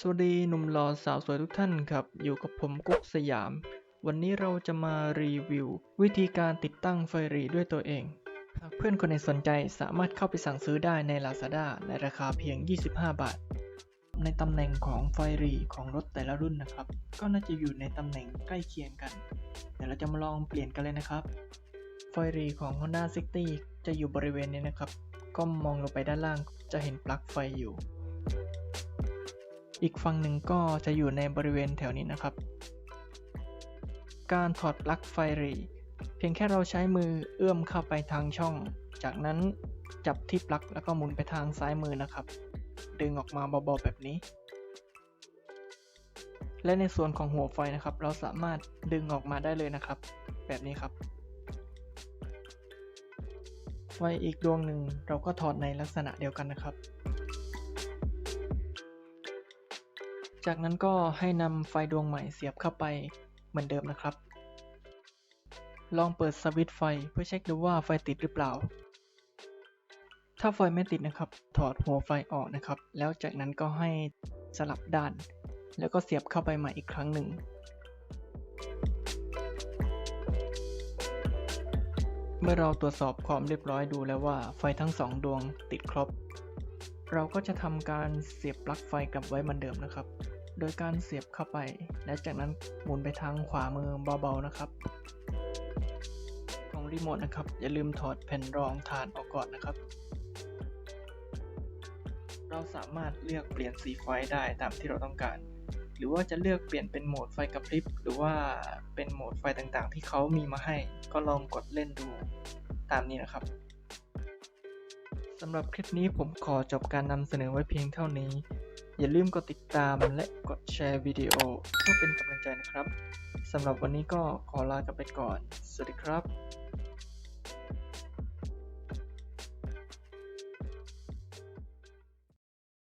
สวัสดีหนุ่มหล่อสาวสวยทุกท่านครับ อยู่กับผมกุ๊กสยาม วันนี้เราจะมารีวิว วิธีการติดตั้งไฟรีด้วยตัวเอง หากเพื่อนคนไหนสนใจสามารถเข้าไปสั่งซื้อได้ใน Lazada ในราคาเพียง 25 บาท ในตำแหน่งของไฟรีของรถแต่ละรุ่นนะครับ ก็น่าจะอยู่ในตำแหน่งใกล้เคียงกัน เดี๋ยวเราจะมาลองเปลี่ยนกันเลยนะครับ ไฟรีของ Honda City จะอยู่บริเวณนี้นะครับ ก็มองลงไปด้านล่างจะเห็นปลั๊กไฟอยู่ อีกฝั่งหนึ่งก็จะอยู่ในบริเวณแถวนี้นะครับ การถอดปลั๊กไฟรีเพียงแค่เราใช้มือเอื้อมเข้าไปทางช่อง จากนั้นจับที่ปลั๊กแล้วก็หมุนไปทางซ้ายมือนะครับ ดึงออกมาเบาๆแบบนี้ และในส่วนของหัวไฟนะครับ เราสามารถดึงออกมาได้เลยนะครับ แบบนี้ครับ ไฟอีกดวงหนึ่งเราก็ถอดในลักษณะเดียวกันนะครับ จากนั้นก็ให้นำไฟดวงใหม่เสียบเข้าไปเหมือนเดิมนะครับ ลองเปิดสวิตช์ไฟเพื่อเช็คดูว่าไฟติดหรือเปล่า ถ้าไฟไม่ติดนะครับ ถอดหัวไฟออกนะครับ แล้วจากนั้นก็ให้สลับด้าน แล้วก็เสียบเข้าไปใหม่อีกครั้งหนึ่งเมื่อเราตรวจสอบความเรียบร้อยดูแล้วว่าไฟทั้งสองดวงติดครบ เราก็จะทำการเสียบปลั๊กไฟกลับไว้เหมือนเดิมนะครับ โดยการเสียบเข้าไป และจากนั้นหมุนไปทางขวามือเบาๆนะครับ ของรีโมทนะครับ อย่าลืมถอดแผ่นรองฐานออกก่อนนะครับ เราสามารถเลือกเปลี่ยนสีไฟได้ตามที่เราต้องการ หรือว่าจะเลือกเปลี่ยนเป็นโหมดไฟกระพริบ หรือว่าเป็นโหมดไฟต่างๆ ที่เขามีมาให้ ก็ลองกดเล่นดูตามนี้นะครับ สำหรับคลิปนี้ผมขอจบการนำเสนอไว้เพียงเท่านี้ อย่าลืมกดติดตามและกดแชร์วิดีโอเพื่อเป็นกำลังใจนะครับ สำหรับวันนี้ก็ขอลากันไปก่อน สวัสดีครับ